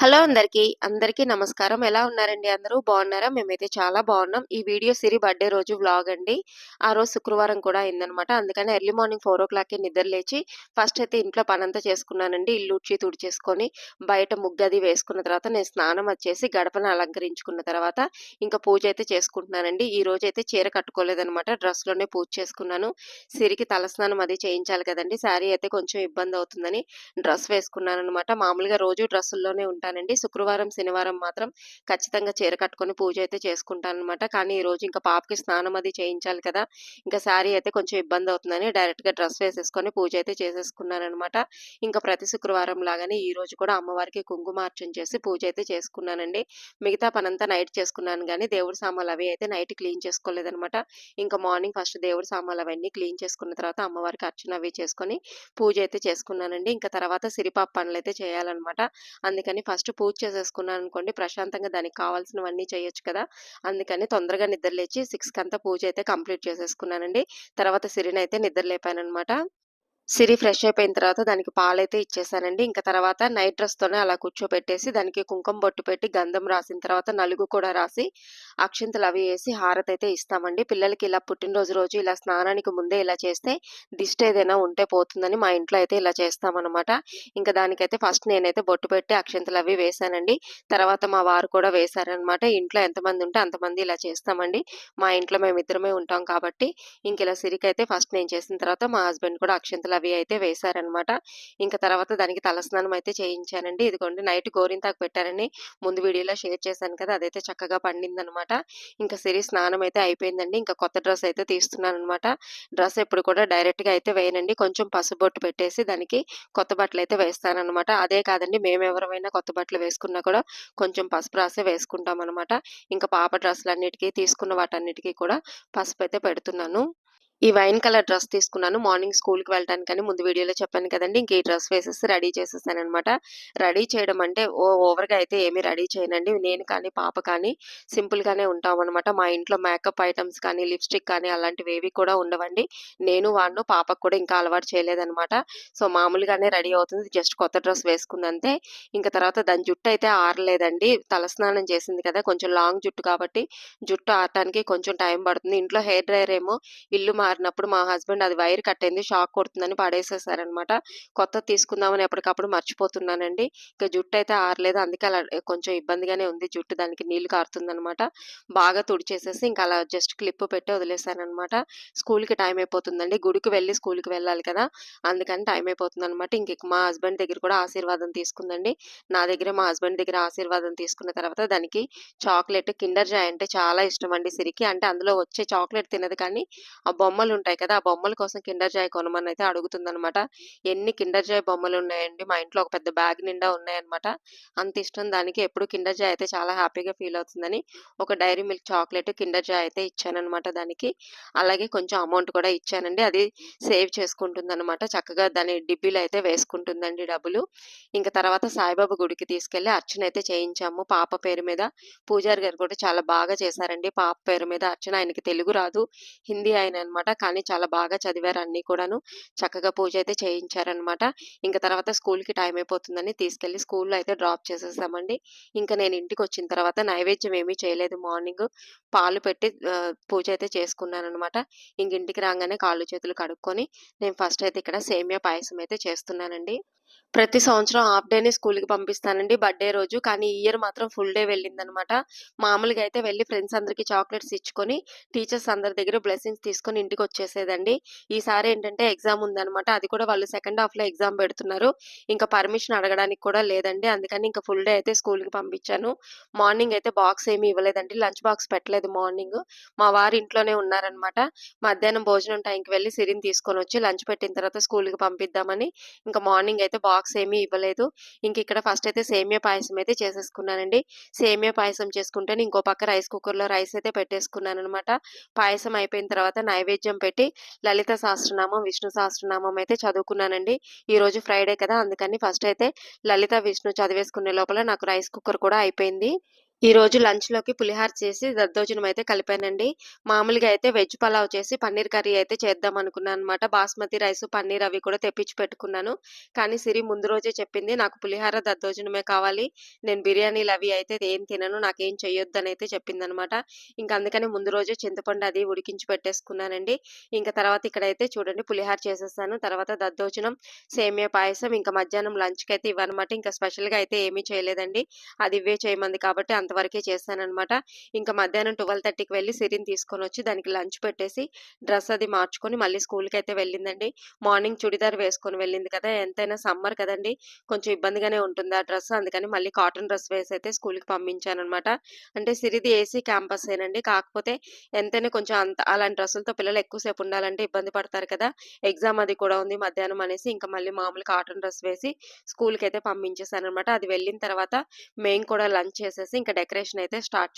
Hello అందరికీ. అందరికీ నమస్కారం. ఎలా ఉన్నారండి అందరూ? బాగున్నారా? మేమైతే చాలా బాగున్నాం. ఈ వీడియో సిరి బర్త్‌డే రోజు వ్లాగ్ అండి. ఆ రోజు శుక్రవారం కూడా అయిందనమాట. అందుకని ఎర్లీ మార్నింగ్ 4:00కే నిద్ర లేచి ఫస్ట్ అయితే ఇంట్లో పనంతా చేసుకున్నానండి. ఇల్లు ఉడ్చి తుడిచేసుకొని బయట ముగ్గది వేసుకున్న తర్వాత నేను స్నానం వచ్చేసి గడపను అలంకరించుకున్న తర్వాత ఇంకా పూజ అయితే చేసుకుంటున్నానండి. ఈ రోజైతే చీర కట్టుకోలేదనమాట. డ్రెస్‌లోనే పూజ చేసుకున్నాను. సిరికి తలస్నానం అది చేయించాలి కదండి శారీ అయితే కొంచెం ఇబ్బంది అవుతుందని డ్రెస్ వేసుకున్నాను అనమాట మామూలుగా రోజు డ్రెస్సుల్లోనే ఉంటానండి. శుక్రవారం, శనివారం మాత్రం ఖచ్చితంగా చీర కట్టుకొని పూజ అయితే చేసుకుంటాను అనమాట కానీ ఈరోజు ఇంకా పాపకి స్నానం అది చేయించాలి కదా! ఇంకా శారీ అయితే కొంచెం ఇబ్బంది అవుతుందని డైరెక్ట్‌గా డ్రెస్ వేసేసుకొని పూజ అయితే చేసేసుకున్నాననమాట. ఇంకా ప్రతి శుక్రవారం లాగానే ఈ రోజు కూడా అమ్మవారికి కుంకుమార్చన చేసి పూజ అయితే చేసుకున్నానండి. మిగతా పనంతా నైట్ చేసుకున్నాను కానీ దేవుడి సామాన్లు అవి అయితే నైట్ క్లీన్ చేసుకోలేదనమాట. ఇంకా మార్నింగ్ ఫస్ట్ దేవుడి సామాన్లు అవన్నీ క్లీన్ చేసుకున్న తర్వాత అమ్మవారికి అర్చన అవి చేసుకొని పూజ అయితే చేసుకున్నానండి. ఇంకా తర్వాత సిరిపాప పనులైతే చేయాలన్నమాట అందుకని ఫస్ట్ ఫస్ట్ పూజ చేసేసుకున్నాననుకోండి ప్రశాంతంగా దానికి కావాల్సినవన్నీ చేయొచ్చు కదా! అందుకని తొందరగా నిద్ర లేచి 6కంతా పూజ అయితే కంప్లీట్ చేసేసుకున్నానండి. తర్వాత సిరినైతే నిద్ర లేపాననమాట. సిరి ఫ్రెష్ అయిపోయిన తర్వాత దానికి పాలైతే ఇచ్చేసానండి. ఇంకా తర్వాత నైట్ డ్రెస్‌తోనే అలా కూర్చోబెట్టేసి దానికి కుంకుమ బొట్టు పెట్టి గంధం రాసిన తర్వాత నలుగు కూడా రాసి అక్షింతలు అవి వేసి హారతి అయితే ఇస్తామండి. పిల్లలకి ఇలా పుట్టినరోజు రోజు ఇలా స్నానానికి ముందే ఇలా చేస్తే దిష్టి ఏదైనా ఉంటే పోతుందని మా ఇంట్లో అయితే ఇలా చేస్తామన్నమాట ఇంకా దానికైతే ఫస్ట్ నేనైతే బొట్టు పెట్టి అక్షింతలు అవి వేశానండి. తర్వాత మా వారు కూడా వేశారనమాట. ఇంట్లో ఎంతమంది ఉంటే అంతమంది ఇలా చేస్తామండి. మా ఇంట్లో మేమిద్దరమే ఉంటాం కాబట్టి ఇంక ఇలా సిరికైతే ఫస్ట్ నేను చేసిన తర్వాత మా హస్బెండ్ కూడా అక్షింతలు అవి అయితే వేశారనమాట. ఇంకా తర్వాత దానికి తలస్నానం అయితే చేయించానండి. ఇదిగోండి నైట్ గోరింతాకు పెట్టారని ముందు వీడియోలో షేర్ చేశాను కదా! అదైతే చక్కగా పండిందనమాట. ఇంకా సిరి స్నానం అయితే అయిపోయిందండి. ఇంకా కొత్త డ్రెస్ అయితే తీస్తున్నాననమాట. డ్రెస్ ఎప్పుడు కూడా డైరెక్ట్‌గా అయితే వేయనండి. కొంచెం పసుపు బొట్టు పెట్టేసి దానికి కొత్త బట్టలు అయితే వేస్తానమాట అదే కాదండి మేమెవరమైనా కొత్త బట్టలు వేసుకున్నా కూడా కొంచెం పసుపు రాసే వేసుకుంటామనమాట. ఇంకా పాప డ్రెస్సులన్నిటికి తీసుకున్న వాటన్నిటికీ కూడా పసుపు అయితే పెడుతున్నాను. ఈ వైన్ కలర్ డ్రెస్ తీసుకున్నాను. మార్నింగ్ స్కూల్‌కి వెళ్ళటానికని ముందు వీడియోలో చెప్పాను కదండి ఇంక ఈ డ్రెస్ వేసేసి రెడీ చేసేసాననమాట. రెడీ చేయడం అంటే ఓ ఓవర్‌గా అయితే ఏమీ రెడీ చేయనండి. నేను కానీ, పాప కానీ సింపుల్‌గానే ఉంటామనమాట. మా ఇంట్లో మేకప్ ఐటమ్స్ కానీ, లిప్‌స్టిక్ కానీ అలాంటివి ఏవి కూడా ఉండవండి. నేను వాడిను పాపకు కూడా ఇంకా అలవాటు చేయలేదనమాట. సో, మామూలుగానే రెడీ అవుతుంది. జస్ట్ కొత్త డ్రెస్ వేసుకుందంతే. ఇంకా తర్వాత దాని జుట్టు అయితే ఆరలేదండి. తలస్నానం చేసింది కదా! కొంచెం లాంగ్ జుట్టు కాబట్టి జుట్టు ఆరటానికి కొంచెం టైం పడుతుంది. ఇంట్లో హెయిర్ డ్రైయర్ ఏమో ఇల్లు మారినప్పుడు మా హస్బెండ్ అది వైర్ కట్ అయింది. షాక్ కొడుతుందని పడేసేసారనమాట. కొత్తది తీసుకుందామని ఎప్పటికప్పుడు మర్చిపోతున్నానండి. ఇక జుట్టయితే ఆరలేదు. అందుకే అలా కొంచెం ఇబ్బందిగానే ఉంది జుట్టు. దానికి నీళ్ళు కారుతుందనమాట. బాగా తుడిచేసేసి ఇంకా అలా జస్ట్ క్లిప్ పెట్టి వదిలేసానమాట స్కూల్‌కి టైం అయిపోతుందండి. గుడికి వెళ్ళి స్కూల్‌కి వెళ్ళాలి కదా! అందుకని టైం అయిపోతుంది అనమాట ఇంక మా హస్బెండ్ దగ్గర కూడా ఆశీర్వాదం తీసుకుందండి. నా దగ్గర మా హస్బెండ్ దగ్గర ఆశీర్వాదం తీసుకున్న తర్వాత దానికి చాక్లెట్ కిండర్ జాయ్ అంటే చాలా ఇష్టం అండి సిరికి. అంటే అందులో వచ్చే చాక్లెట్ తినదు కానీ ఆ బొమ్మ బొమ్మలు ఉంటాయి కదా! ఆ బొమ్మల కోసం కిండర్ జాయ్ అయితే అడుగుతుందనమాట. ఎన్ని కిండర్ జాయ్ బొమ్మలున్నాయండి మా ఇంట్లో ఒక పెద్ద బ్యాగ్ నిండా ఉన్నాయన్నమాట. అంత ఇష్టం దానికి. ఎప్పుడు కిండర్ జాయ్ అయితే చాలా హ్యాపీగా ఫీల్ అవుతుందని ఒక Dairy Milk chocolate, Kinder Joy అయితే ఇచ్చానమాట దానికి. అలాగే కొంచెం అమౌంట్ కూడా ఇచ్చానండి. అది సేవ్ చేసుకుంటుందనమాట. చక్కగా దాని డిబ్బీలు అయితే వేసుకుంటుందండి డబ్బులు. ఇంకా తర్వాత సాయిబాబా గుడికి తీసుకెళ్ళి అర్చన అయితే చేయించాము పాప పేరు మీద. పూజారి గారు కూడా చాలా బాగా చేశారండి పాప పేరు మీద అర్చన. ఆయనకి తెలుగు రాదు. హిందీ అనమాట కానీ చాలా బాగా చదివారు అన్నీ కూడాను. చక్కగా పూజ అయితే చేయించారనమాట. ఇంకా తర్వాత స్కూల్‌కి టైం అయిపోతుందని తీసుకెళ్ళి స్కూల్‌లో అయితే డ్రాప్ చేసేసామండి. ఇంకా నేను ఇంటికి వచ్చిన తర్వాత నైవేద్యం ఏమీ చేయలేదు మార్నింగ్ పాలు పెట్టి పూజ అయితే చేసుకున్నాననమాట. ఇంక ఇంటికి రాగానే కాళ్ళు, చేతులు కడుక్కొని నేను ఫస్ట్ అయితే ఇక్కడ సేమియా పాయసం అయితే చేస్తున్నానండి. ప్రతి సంవత్సరం హాఫ్ డేనే స్కూల్‌కి పంపిస్తానండి బర్త్‌డే రోజు. కానీ ఈ ఇయర్ మాత్రం ఫుల్ డే వెళ్ళిందనమాట. మామూలుగా అయితే వెళ్ళి ఫ్రెండ్స్ అందరికీ చాక్లెట్స్ ఇచ్చుకొని టీచర్స్ అందరి దగ్గర బ్లెస్సింగ్స్ తీసుకొని ఇంటికి వచ్చేసేదండి ఈసారి ఏంటంటే ఎగ్జామ్ ఉందనమాట. అది కూడా వాళ్ళు సెకండ్ హాఫ్‌లో ఎగ్జామ్ పెడుతున్నారు. ఇంకా పర్మిషన్ అడగడానికి కూడా లేదండి. అందుకని ఇంకా ఫుల్ డే అయితే స్కూల్‌కి పంపించాను. మార్నింగ్ అయితే బాక్స్ ఏమి ఇవ్వలేదండి. లంచ్ బాక్స్ పెట్టలేదు మార్నింగ్ మా వారు ఇంట్లోనే ఉన్నారనమాట. మధ్యాహ్నం భోజనం టైంకి వెళ్ళి సిరిని తీసుకొనొచ్చి లంచ్ పెట్టిన తర్వాత స్కూల్‌కి పంపిద్దామని ఇంకా మార్నింగ్ అయితే బాక్స్ ఏమీ ఇవ్వలేదు. ఇంక ఇక్కడ ఫస్ట్ అయితే సేమియా పాయసం అయితే చేసేసుకున్నానండి. సేమియా పాయసం చేసుకుంటేనే ఇంకో పక్క రైస్ కుక్కర్‌లో రైస్ అయితే పెట్టేసుకున్నాను అనమాట పాయసం అయిపోయిన తర్వాత నైవేద్యం పెట్టి లలిత సహస్రనామం, విష్ణు సహస్రనామం అయితే చదువుకున్నానండి. ఈరోజు ఫ్రైడే కదా! అందుకని ఫస్ట్ అయితే లలిత, విష్ణు చదివేసుకునే లోపల నాకు రైస్ కుక్కర్ కూడా అయిపోయింది. ఈరోజు లంచ్‌లోకి పులిహార చేసి దద్దోజనం అయితే కలిపానండి. మామూలుగా అయితే వెజ్ పలావ్ చేసి పన్నీర్ కర్రీ అయితే చేద్దాం అనుకున్నాను అనమాట బాస్మతి రైస్ పన్నీర్ అవి కూడా తెప్పించి పెట్టుకున్నాను. కానీ సిరి ముందు రోజే చెప్పింది నాకు పులిహార, దద్దోజనమే కావాలి. నేను బిర్యానీలు అవి అయితే ఏం తినను. నాకేం చెప్పింది అనమాట ఇంక అందుకని ముందు రోజే చింతపండు అది ఉడికించి పెట్టేసుకున్నానండి. ఇంకా తర్వాత ఇక్కడైతే చూడండి పులిహార చేసేసాను. తర్వాత దద్దోజనం, సేమియా పాయసం ఇంకా మధ్యాహ్నం లంచ్కి అయితే ఇవ్వనమాట ఇంకా స్పెషల్‌గా అయితే ఏమీ చేయలేదండి. అది ఇవే చేయమంది కాబట్టి అంతవరకే చేశానమాట ఇంకా మధ్యాహ్నం ట్వెల్వ్ థర్టీకి వెళ్ళి సిరిని తీసుకొనొచ్చి దానికి లంచ్ పెట్టేసి, డ్రెస్ అది మార్చుకొని మళ్ళీ స్కూల్‌కైతే వెళ్ళిందండి. మార్నింగ్ చుడిదార్ వేసుకొని వెళ్ళింది కదా! ఎంతైనా సమ్మర్ కదండి కొంచెం ఇబ్బందిగానే ఉంటుంది ఆ డ్రెస్. అందుకని మళ్ళీ కాటన్ డ్రెస్ వేసి అయితే స్కూల్‌కి పంపించానమాట అంటే సిరిది ఏసీ క్యాంపస్ ఏనండి కాకపోతే ఎంతైనా కొంచెం అంత అలాంటి డ్రెస్సులతో పిల్లలు ఎక్కువ సేపు ఉండాలంటే ఇబ్బంది పడతారు కదా! ఎగ్జామ్ అది కూడా ఉంది మధ్యాహ్నం అనేసి ఇంకా మళ్ళీ మామూలు కాటన్ డ్రెస్ వేసి స్కూల్కి అయితే పంపించేసానమాట అది వెళ్ళిన తర్వాత మేము కూడా లంచ్ చేసేసి ఇంకా డెకరేషన్ అయితే స్టార్ట్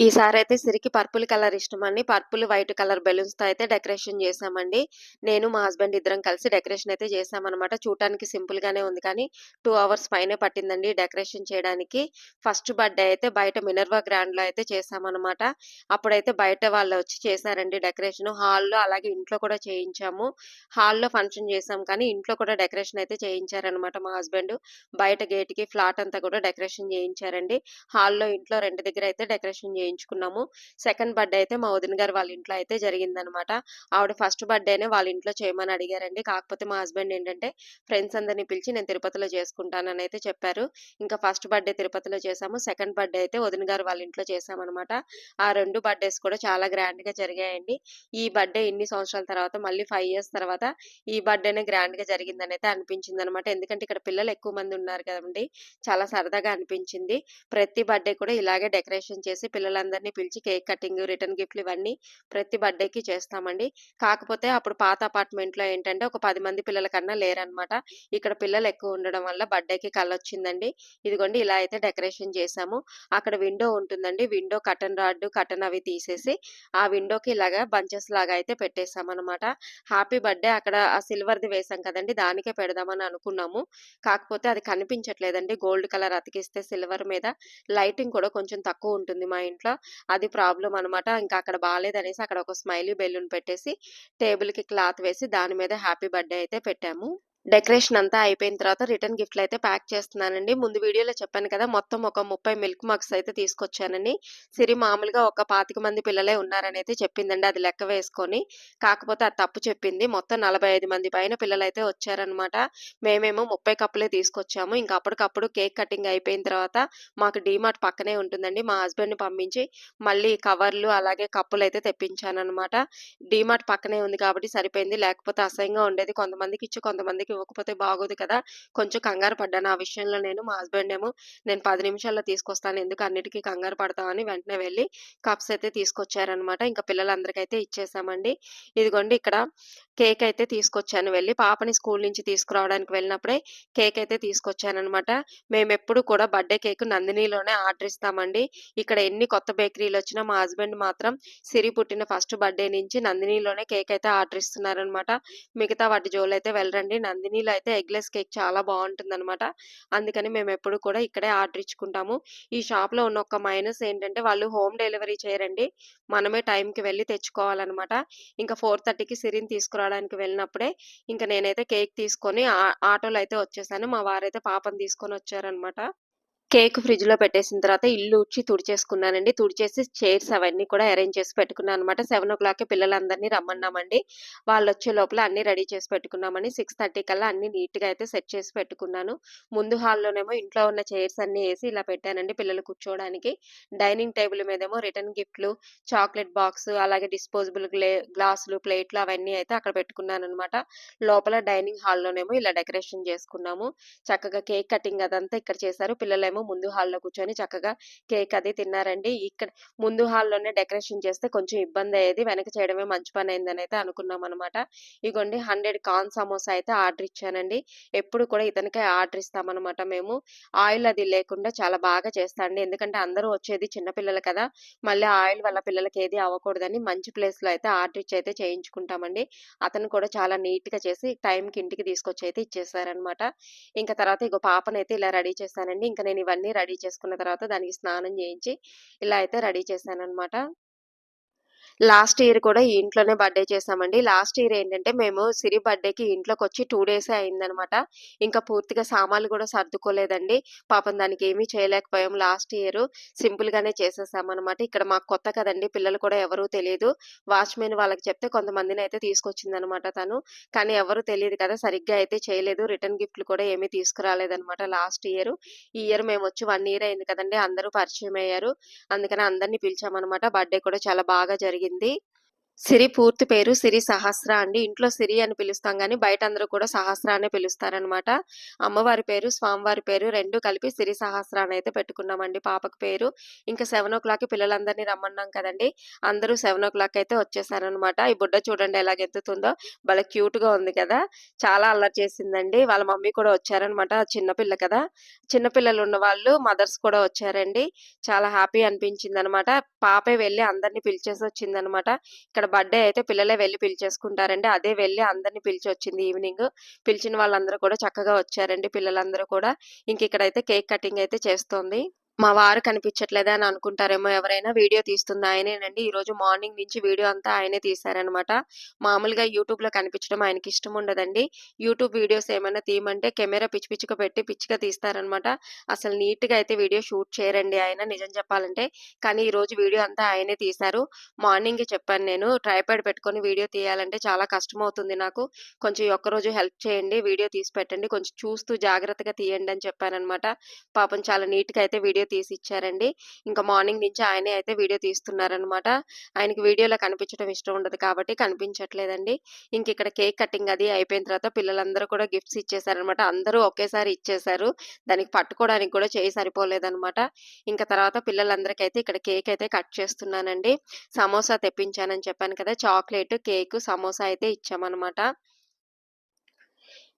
ఈసారి అయితే సిరికి పర్పుల్ కలర్ ఇష్టం అండి పర్పుల్, వైట్ కలర్ బెలూన్స్తో అయితే డెకరేషన్ చేశామండి. నేను మా హస్బెండ్ ఇద్దరం కలిసి డెకరేషన్ అయితే చేసామన్నమాట చూడటానికి సింపుల్‌గానే ఉంది కానీ టూ అవర్స్ పైనే పట్టిందండి డెకరేషన్ చేయడానికి. ఫస్ట్ బర్త్‌డే అయితే బయట మినర్వా గ్రాండ్లో అయితే చేసామన్నమాట అప్పుడైతే బయట వాళ్ళు వచ్చి చేశారండి డెకరేషన్ హాల్‌లో అలాగే ఇంట్లో కూడా చేయించాము. హాల్‌లో ఫంక్షన్ చేసాం కానీ ఇంట్లో కూడా డెకరేషన్ అయితే చేయించారనమాట మా హస్బెండ్. బయట గేట్కి ఫ్లాట్ అంతా కూడా డెకరేషన్ చేయించారండి. హాల్‌లో, ఇంట్లో రెండు దగ్గర అయితే డెకరేషన్ చేయించుకున్నాము. సెకండ్ బర్త్‌డే అయితే మా వదిన గారు వాళ్ళ ఇంట్లో అయితే జరిగిందనమాట. ఆవిడ ఫస్ట్ బర్త్‌డేనే వాళ్ళ ఇంట్లో చేయమని అడిగారండి. కాకపోతే మా హస్బెండ్ ఏంటంటే ఫ్రెండ్స్ అందరిని పిలిచి నేను తిరుపతిలో చేసుకుంటానని అయితే చెప్పారు. ఇంకా ఫస్ట్ బర్త్‌డే తిరుపతిలో చేశాము. సెకండ్ బర్త్‌డే అయితే వదిన గారు వాళ్ళ ఇంట్లో చేశామన్నమాట ఆ రెండు బర్త్‌డేస్ కూడా చాలా గ్రాండ్‌గా జరిగాయండి. ఈ బర్త్‌డే ఇన్ని సంవత్సరాల తర్వాత మళ్ళీ ఫైవ్ ఇయర్స్ తర్వాత ఈ బర్త్‌డేనే గ్రాండ్‌గా అనిపించింది అనమాట ఎందుకంటే ఇక్కడ పిల్లలు ఎక్కువ మంది ఉన్నారు కదండీ! చాలా సరదాగా అనిపించింది. ప్రతి బర్త్‌డే కూడా ఇలాగే డెకరేషన్ చేసి పిల్లలందరిని పిలిచి కేక్ కటింగ్, రిటర్న్ గిఫ్ట్‌లు ఇవన్నీ ప్రతి బర్త్‌డేకి చేస్తామండి. కాకపోతే అప్పుడు పాత అపార్ట్‌మెంట్‌లో ఏంటంటే ఒక పది మంది పిల్లల కన్నా లేరనమాట. ఇక్కడ పిల్లలు ఎక్కువ ఉండడం వల్ల బర్త్‌డేకి కళ్ళొచ్చిందండి ఇదిగోండి ఇలా అయితే డెకరేషన్ చేశాము. అక్కడ విండో ఉంటుందండి. విండో కటన్ రాడ్, కర్టెన్ అవి తీసేసి ఆ విండోకి ఇలాగా బంచెస్ లాగా అయితే పెట్టేసామనమాట. హ్యాపీ బర్త్‌డే అక్కడ ఆ సిల్వర్‌ది వేసాం కదండి దానికే పెడదామని అనుకున్నాము. కాకపోతే అది కనిపించట్లేదండి. గోల్డ్ కలర్ అతికిస్తే సిల్వర్ మీద లైటింగ్ కూడా కొంచెం తక్కువ ఉంటుంది మా ఇంట్లో. అది ప్రాబ్లం అనమాట. ఇంకా అక్కడ బాలేదనేసి అక్కడ ఒక స్మైలీ బెలూన్ పెట్టేసి టేబుల్‌కి క్లాత్ వేసి దాని మీద హ్యాపీ బర్త్‌డే అయితే పెట్టాము. డెకరేషన్ అంతా అయిపోయిన తర్వాత రిటర్న్ గిఫ్ట్‌లు అయితే ప్యాక్ చేస్తున్నానండి. ముందు వీడియోలో చెప్పాను కదా! మొత్తం ఒక 30 మిల్క్ మగ్స్ అయితే తీసుకొచ్చానండి సిరి మామూలుగా ఒక 25 మంది పిల్లలే ఉన్నారని అయితే చెప్పిందండి. అది లెక్క వేసుకొని. కాకపోతే అది తప్పు చెప్పింది. మొత్తం 45 మంది పైన పిల్లలు అయితే వచ్చారనమాట. మేమేమో 30 కప్పులే తీసుకొచ్చాము. ఇంకా అప్పటికప్పుడు కేక్ కటింగ్ అయిపోయిన తర్వాత మాకు డీమార్ట్ పక్కనే ఉంటుందండి. మా హస్బెండ్‌ని పంపించి మళ్ళీ కవర్లు అలాగే కప్పులు అయితే తెప్పించానమాట డీమార్ట్ పక్కనే ఉంది కాబట్టి సరిపోయింది. లేకపోతే అసహ్యంగా ఉండేది. కొంతమందికి ఇచ్చి కొంతమందికి ఇవ్వకపోతే బాగోదు కదా! కొంచెం కంగారు పడ్డాను ఆ విషయంలో నేను. మా హస్బెండ్ ఏమో నేను పది నిమిషాల్లో తీసుకొస్తాను. ఎందుకు అన్నిటికీ కంగారు పడతామని వెంటనే వెళ్ళి కప్స్ అయితే తీసుకొచ్చారనమాట. ఇంకా పిల్లలందరికైతే ఇచ్చేసామండి. ఇదిగోండి ఇక్కడ కేక్ అయితే తీసుకొచ్చాను వెళ్ళి. పాపని స్కూల్ నుంచి తీసుకురావడానికి వెళ్ళినప్పుడే కేక్ అయితే తీసుకొచ్చానమాట మేము ఎప్పుడు కూడా బర్త్‌డే కేక్ నందినిలోనే ఆర్డర్ ఇస్తామండి. ఇక్కడ ఎన్ని కొత్త బేకరీలొచ్చినా మా హస్బెండ్ మాత్రం సిరి పుట్టిన ఫస్ట్ బర్త్‌డే నుంచి నందినిలోనే కేక్ అయితే ఆర్డర్ ఇస్తున్నారనమాట. మిగతా వాటి జోలైతే వెళ్ళరండి. నందినిలో అయితే ఎగ్‌లెస్ కేక్ చాలా బాగుంటుంది అనమాట అందుకని మేము ఎప్పుడు కూడా ఇక్కడే ఆర్డర్ ఇచ్చుకుంటాము. ఈ షాప్‌లో ఉన్న ఒక మైనస్ ఏంటంటే వాళ్ళు హోమ్ డెలివరీ చేయరండి. మనమే టైంకి వెళ్ళి తెచ్చుకోవాలనమాట. ఇంక 4:30కి సిరిని తీసుకురావడానికి వెళ్ళినప్పుడే ఇంకా నేనైతే కేక్ తీసుకొని ఆటోలో అయితే వచ్చేసాను. మా వారైతే పాపను తీసుకొని వచ్చారనమాట కేక్ ఫ్రిడ్జ్‌లో పెట్టేసిన తర్వాత ఇల్లు ఉచ్చి తుడిచేసుకున్నానండి. తుడిచేసి చైర్స్ అవన్నీ కూడా అరేంజ్ చేసి పెట్టుకున్నాను అనమాట సెవెన్ ఓ 7:00కి పిల్లలందరినీ రమ్మన్నామండి. వాళ్ళొచ్చే లోపల అన్నీ రెడీ చేసి పెట్టుకున్నామని 6:30 కల్లా అన్నీ నీట్‌గా అయితే సెట్ చేసి పెట్టుకున్నాను. ముందు హాల్‌లోనేమో ఇంట్లో ఉన్న చైర్స్ అన్నీ ఏసి ఇలా పెట్టానండి పిల్లలు కూర్చోవడానికి. డైనింగ్ టేబుల్ మీదేమో రిటర్న్ గిఫ్ట్‌లు, చాక్లెట్ బాక్స్ అలాగే డిస్పోజబుల్ గ్లాసులు, ప్లేట్లు అవన్నీ అయితే అక్కడ పెట్టుకున్నాను అనమాట లోపల డైనింగ్ హాల్‌లోనేమో ఇలా డెకరేషన్ చేసుకున్నాము. చక్కగా కేక్ కటింగ్ అదంతా ఇక్కడ చేశారు. పిల్లలేమో ముందు హాల్‌లో కూర్చొని చక్కగా కేక్ అది తిన్నారండి. ఇక్కడ ముందు హాల్‌లోనే డెకరేషన్ చేస్తే కొంచెం ఇబ్బంది అయ్యేది వెనక చేయడమే మంచి పని అయిందని అయితే అనుకున్నాం అనమాట ఇగోండి 100 కార్న్ సమోసా అయితే ఆర్డర్ ఇచ్చానండి. ఎప్పుడు కూడా ఇతనికే ఆర్డర్ ఇస్తామన్నమాట మేము. ఆయిల్ అది లేకుండా చాలా బాగా చేస్తాండి ఎందుకంటే అందరూ వచ్చేది చిన్నపిల్లలు కదా! మళ్ళీ ఆయిల్ వల్ల పిల్లలకి ఏది అవ్వకూడదని మంచి ప్లేస్‌లో అయితే ఆర్డర్ ఇచ్చి అయితే చేయించుకుంటామండి. అతను కూడా చాలా నీట్‌గా చేసి టైంకి ఇంటికి తీసుకొచ్చి అయితే ఇచ్చేసారనమాట. ఇంకా తర్వాత ఇగో పాపనైతే ఇలా రెడీ చేశానండి. ఇంకా నేను ఇవన్నీ రెడీ చేసుకున్న తర్వాత దానికి స్నానం చేయించి ఇలా అయితే రెడీ చేశాను అనమాట లాస్ట్ ఇయర్ కూడా ఈ ఇంట్లోనే బర్త్‌డే చేసామండి లాస్ట్ ఇయర్ ఏంటంటే మేము సిరి బర్త్‌డేకి ఇంట్లోకొచ్చి 2 డేసే అయిందనమాట. ఇంకా పూర్తిగా సామాన్లు కూడా సర్దుకోలేదండి. పాపం దానికి ఏమీ చేయలేకపోయాం లాస్ట్ ఇయర్ సింపుల్‌గానే చేసేసామన్నమాట ఇక్కడ మాకు కొత్త కదండీ! పిల్లలు కూడా ఎవరూ తెలియదు వాచ్‌మెన్ వాళ్ళకి చెప్తే కొంతమందినైతే తీసుకొచ్చిందనమాట తను. కానీ ఎవరు తెలియదు కదా! సరిగ్గా అయితే చేయలేదు. రిటర్న్ గిఫ్ట్‌లు కూడా ఏమీ తీసుకురాలేదనమాట లాస్ట్ ఇయర్ ఈ ఇయర్ మేము వచ్చి వన్ ఇయర్ అయింది కదండి అందరూ పరిచయం అయ్యారు అందుకని అందరినీ పిలిచామనమాట. బర్త్‌డే కూడా చాలా బాగా జరిగింది. జరిగింది సిరి పూర్తి పేరు సిరి సహస్ర అండి. ఇంట్లో సిరి అని పిలుస్తాం కానీ బయట అందరూ కూడా సహస్ర అనే పిలుస్తారనమాట. అమ్మవారి పేరు, స్వామివారి పేరు రెండు కలిపి సిరి సహస్ర అనైతే పెట్టుకున్నామండి పాపకు పేరు. ఇంకా సెవెన్ ఓ 7:00కి పిల్లలందరినీ రమ్మన్నాం కదండి అందరూ 7:00 అయితే వచ్చేసారనమాట. ఈ బుడ్డ చూడండి ఎలా గెంతుతుందో భలే క్యూట్‌గా ఉంది కదా! చాలా అల్లరి చేసిందండి. వాళ్ళ మమ్మీ కూడా వచ్చారనమాట. చిన్న పిల్ల కదా! చిన్న పిల్లలు ఉన్నవాళ్ళు మదర్స్ కూడా వచ్చారండి. చాలా హ్యాపీ అనిపించింది అనమాట పాపే వెళ్ళి అందరిని పిలిచేసొచ్చిందనమాట. ఇక్కడ బర్త్‌డే అయితే పిల్లలే వెళ్ళి పిలిచేసుకుంటారండి. అదే వెళ్ళి అందరిని పిలిచొచ్చింది ఈవినింగ్. పిలిచిన వాళ్ళందరూ కూడా చక్కగా వచ్చారండి పిల్లలందరూ కూడా. ఇంక ఇక్కడైతే కేక్ కటింగ్ అయితే చేస్తోంది. మా వారు కనిపించట్లేదా అని అనుకుంటారేమో ఎవరైనా. వీడియో తీస్తుంది ఆయనేనండి. ఈరోజు మార్నింగ్ నుంచి వీడియో అంతా ఆయనే తీశారనమాట. మామూలుగా యూట్యూబ్‌లో కనిపించడం ఆయనకి ఇష్టం ఉండదండి. యూట్యూబ్ వీడియోస్ ఏమైనా తీయమంటే కెమెరా పిచ్చి పిచ్చిగా పెట్టి పిచ్చిగా తీస్తారనమాట. అసలు నీట్‌గా అయితే వీడియో షూట్ చేయరండి ఆయన నిజం చెప్పాలంటే. కానీ ఈరోజు వీడియో అంతా ఆయనే తీశారు. మార్నింగ్ చెప్పాను నేను ట్రైపాడ్ పెట్టుకొని వీడియో తీయాలంటే చాలా కష్టమవుతుంది నాకు. కొంచెం ఒక్కరోజు హెల్ప్ చేయండి. వీడియో తీసి పెట్టండి. కొంచెం చూస్తూ జాగ్రత్తగా తీయండి అని చెప్పానమాట పాపం చాలా నీట్‌గా అయితే వీడియో తీసి ఇచ్చారండి. ఇంకా మార్నింగ్ నుంచి ఆయనే అయితే వీడియో తీస్తున్నారనమాట. ఆయనకి వీడియోలో కనిపించడం ఇష్టం ఉండదు కాబట్టి కనిపించట్లేదండి. ఇంక ఇక్కడ కేక్ కటింగ్ అది అయిపోయిన తర్వాత పిల్లలందరూ కూడా గిఫ్ట్స్ ఇచ్చేసారనమాట. అందరూ ఒకేసారి ఇచ్చేసారు. దానికి పట్టుకోవడానికి కూడా చేయి సరిపోలేదనమాట. ఇంకా తర్వాత పిల్లలందరికీ అయితే ఇక్కడ కేక్ అయితే కట్ చేస్తున్నానండి. సమోసా తెప్పించానని చెప్పాను కదా! చాక్లెట్ కేక్ సమోసా అయితే ఇచ్చామన్నమాట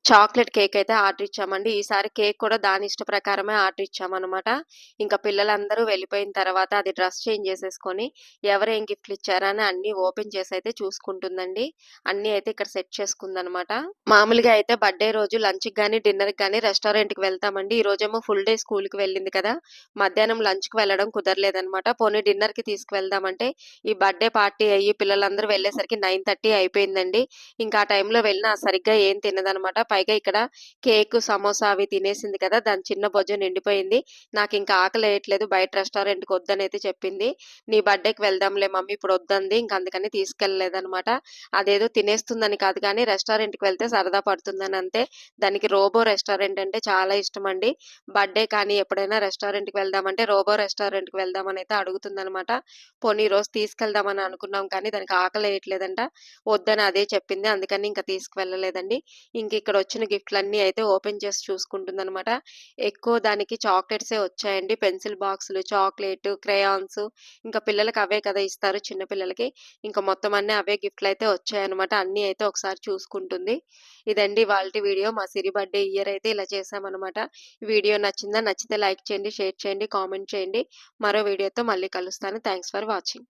చాక్లెట్ కేక్ అయితే ఆర్డర్ ఇచ్చామండి. ఈసారి కేక్ కూడా దాని ఇష్ట ప్రకారమే ఆర్డర్ ఇచ్చామన్నమాట ఇంకా పిల్లలందరూ వెళ్ళిపోయిన తర్వాత అది డ్రెస్ చేంజ్ చేసేసుకొని ఎవరేం గిఫ్ట్‌లు ఇచ్చారని అన్ని ఓపెన్ చేసి అయితే చూసుకుంటుందండి. అన్ని అయితే ఇక్కడ సెట్ చేసుకుందనమాట. మామూలుగా అయితే బర్త్‌డే రోజు లంచ్‌కి కి డిన్నర్‌కి రెస్టారెంట్ రెస్టారెంట్‌కి వెళ్తామండి. ఈ రోజేమో ఫుల్ డే స్కూల్‌కి వెళ్ళింది కదా! మధ్యాహ్నం లంచ్‌కి వెళ్ళడం కుదరలేదనమాట. పోనీ డిన్నర్‌కి తీసుకువెళ్దామంటే ఈ బర్త్‌డే పార్టీ అయ్యి పిల్లలందరూ వెళ్ళేసరికి 9:30 అయిపోయిందండి. ఇంకా ఆ టైంలో వెళ్ళినా సరిగ్గా ఏం తినదనమాట. పైగా ఇక్కడ కేక్ సమోసా అవి తినేసింది కదా! దాని చిన్న భోజనం నిండిపోయింది. నాకు ఇంకా ఆకలి వేయట్లేదు బయట రెస్టారెంట్‌కి అయితే చెప్పింది. నీ బర్త్‌డేకి వెళ్దాంలే మమ్మీ ఇప్పుడు వద్దంది. ఇంక అందుకని తీసుకెళ్ళలేదనమాట. అదేదో తినేస్తుందని కాదు కానీ రెస్టారెంట్‌కి వెళ్తే సరదా పడుతుందని అంతే. దానికి రోబో రెస్టారెంట్ అంటే చాలా ఇష్టం అండి బర్త్‌డే కానీ ఎప్పుడైనా రెస్టారెంట్‌కి వెళ్దామంటే రోబో రెస్టారెంట్‌కి వెళ్దామనైతే అడుగుతుందనమాట. పోనీ రోజు తీసుకెళ్దామని అనుకున్నాం కానీ దానికి ఆకలి వేయట్లేదంట వద్దని అదే చెప్పింది. అందుకని ఇంకా తీసుకువెళ్ళలేదండి. ఇంక ఇక్కడ వచ్చిన గిఫ్ట్‌లన్నీ అయితే ఓపెన్ చేసి చూసుకుంటుంది అనమాట ఎక్కువ దానికి చాక్లెట్సే వచ్చాయండి. పెన్సిల్ బాక్సులు, చాక్లెట్ క్రేయాన్స్ ఇంకా పిల్లలకి అవే కదా ఇస్తారు చిన్న పిల్లలకి. ఇంకా మొత్తం అన్నీ అవే గిఫ్ట్‌లయితే వచ్చాయనమాట. అన్నీ అయితే ఒకసారి చూసుకుంటుంది. ఇదండి వాళ్ళ వీడియో. మా సిరి బర్త్‌డే ఇయర్ అయితే ఇలా చేసామన్నమాట వీడియో నచ్చిందా? నచ్చితే లైక్ చేయండి, షేర్ చేయండి, కామెంట్ చేయండి. మరో వీడియోతో మళ్ళీ కలుస్తాను. Thanks for watching.